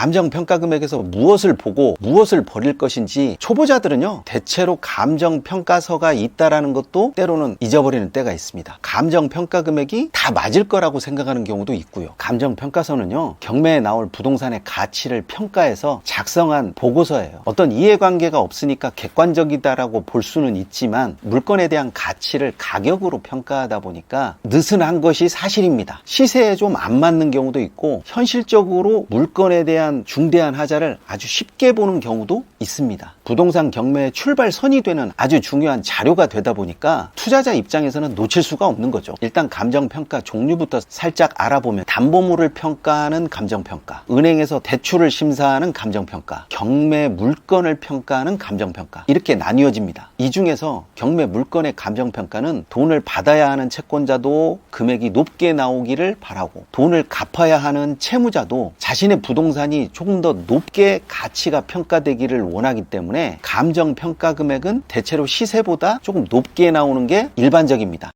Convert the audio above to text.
감정 평가 금액에서 무엇을 보고 무엇을 버릴 것인지 초보자들은요 대체로 감정 평가서가 있다라는 것도 때로는 잊어버리는 때가 있습니다. 감정 평가 금액이 다 맞을 거라고 생각하는 경우도 있고요. 감정 평가서는요 경매에 나올 부동산의 가치를 평가해서 작성한 보고서예요. 어떤 이해관계가 없으니까 객관적이다라고 볼 수는 있지만 물건에 대한 가치를 가격으로 평가하다 보니까 느슨한 것이 사실입니다. 시세에 좀 안 맞는 경우도 있고 현실적으로 물건에 대한 중대한 하자를 아주 쉽게 보는 경우도 있습니다. 부동산 경매의 출발선이 되는 아주 중요한 자료가 되다 보니까 투자자 입장에서는 놓칠 수가 없는 거죠. 일단 감정평가 종류부터 살짝 알아보면 담보물을 평가하는 감정평가, 은행에서 대출을 심사하는 감정평가, 경매 물건을 평가하는 감정평가 이렇게 나뉘어집니다. 이 중에서 경매 물건의 감정평가는 돈을 받아야 하는 채권자도 금액이 높게 나오기를 바라고 돈을 갚아야 하는 채무자도 자신의 부동산 이 조금 더 높게 가치가 평가되기를 원하기 때문에 감정 평가 금액은 대체로 시세보다 조금 높게 나오는 게 일반적입니다.